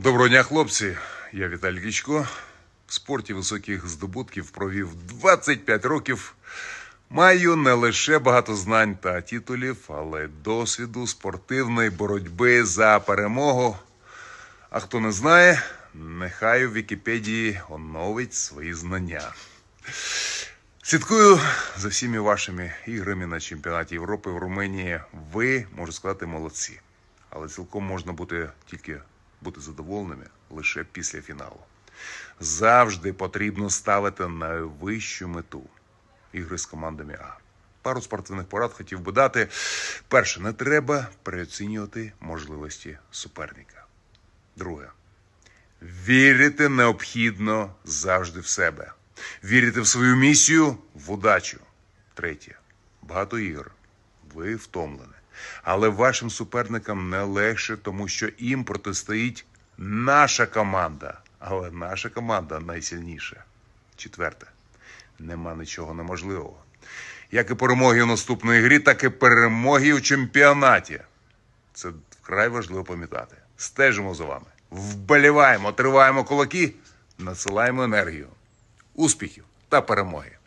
Доброго дня, хлопці. Я Віталій Кличко. В спорті високих здобутків провів 25 років. Маю не лише багато знань та титулів, але й досвіду спортивної боротьби за перемогу. А хто не знає, нехай у Вікіпедії оновить свої знання. Слідкую за всіми вашими іграми на чемпіонаті Європи в Румунії. Ви, можу сказати, молодці. Але цілком можна бути тільки бути задоволеними лише після фіналу. Завжди потрібно ставити найвищу мету ігри з командами А. Пару спортивних порад хотів би дати. Перше, не треба переоцінювати можливості суперника. Друге, Вірити необхідно завжди в себе. Вірити в свою місію в удачу. Третє. Багато ігор. Ви втомлені. Але вашим суперникам не легше, тому що їм протистоїть наша команда. Але наша команда найсильніша. Четверте. Нема нічого неможливого. Як і перемоги у наступної грі, так і перемоги у чемпіонаті. Це вкрай важливо пам'ятати. Стежимо за вами. Вболіваємо, триваємо кулаки, насилаємо енергію. Успіхів та перемоги!